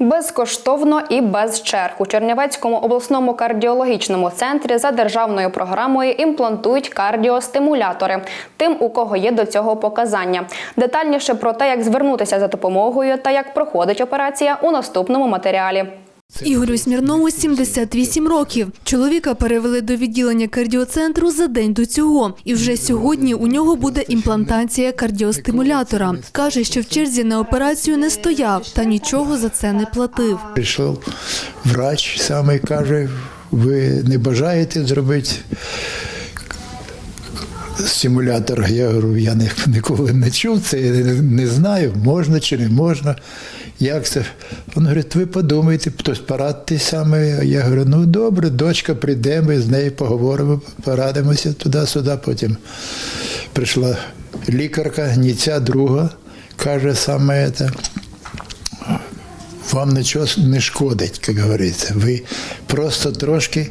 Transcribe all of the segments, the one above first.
Безкоштовно і без черг у Чернівецькому обласному кардіологічному центрі за державною програмою імплантують кардіостимулятори тим, у кого є до цього показання. Детальніше про те, як звернутися за допомогою та як проходить операція у наступному матеріалі. Ігорю Смірнову 78 років. Чоловіка перевели до відділення кардіоцентру за день до цього. І вже сьогодні у нього буде імплантація кардіостимулятора. Каже, що в черзі на операцію не стояв та нічого за це не платив. Прийшов врач, саме каже, ви не бажаєте зробити стимулятор? Я говорю, я ні- ніколи не чув це, я не, знаю, можна чи не можна. Як це? Він говорить, ви подумайте, хтось порадьте саме. Я говорю, ну добре, дочка прийде, ми з нею поговоримо, порадимося туди-сюди. Потім прийшла лікарка, ні ця друга, каже саме це вам нічого не шкодить, як говориться. Ви просто трошки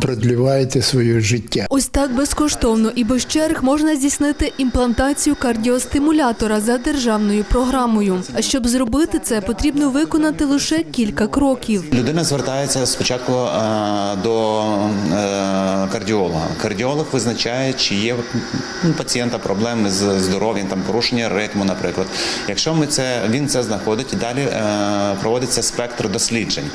продліваєте своє життя. Ось так безкоштовно і без черг можна здійснити імплантацію кардіостимулятора за державною програмою. А щоб зробити це, потрібно виконати лише кілька кроків. Людина звертається спочатку е, до е, кардіолога. Кардіолог визначає, чи є у пацієнта проблеми з здоров'ям, там порушення ритму, наприклад. Якщо ми це він це знаходить, далі е, проводиться спектр досліджень,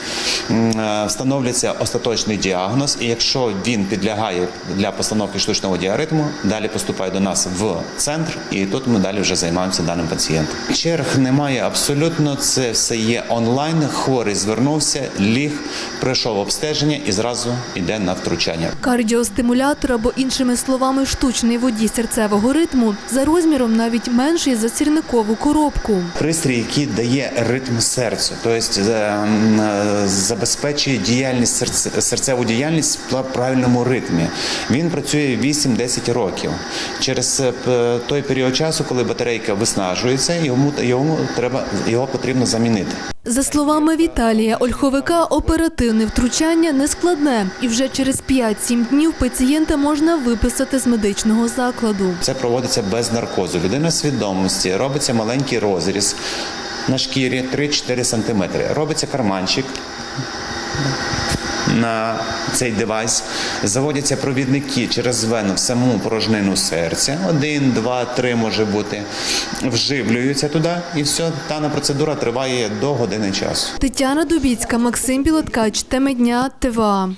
е, встановлюється остаточний діагноз, і якщо він підлягає для постановки штучного діаритму, далі поступає до нас в центр, і тут ми далі вже займаємося даним пацієнтом. Черг немає абсолютно. Це все є онлайн. Хворий звернувся, ліг, пройшов обстеження і зразу йде на втручання. Кардіостимулятор або іншими словами штучний водій серцевого ритму за розміром навіть менший за сірникову коробку. Пристрій, який дає ритм серцю, тобто забезпечує діяльність серце- серцеву діяльність в правильному ритмі. Він працює 8-10 років. Через е, той період часу, коли батарейка виснажується, йому йому треба його потрібно замінити. За словами Віталія Ольховика, оперативне втручання нескладне, і вже через 5-7 днів пацієнта можна виписати з медичного закладу. Це проводиться без наркозу. Людина свідомості робиться маленький розріз на шкірі 3-4 см. Робиться карманчик на цей девайс. Заводяться провідники через вену в саму порожнину серця. Один, два, три може бути. Вживлюються туди, і все, дана процедура триває до години часу. Тетяна Дубіцька, Максим Білоткач, Теми дня, ТВА.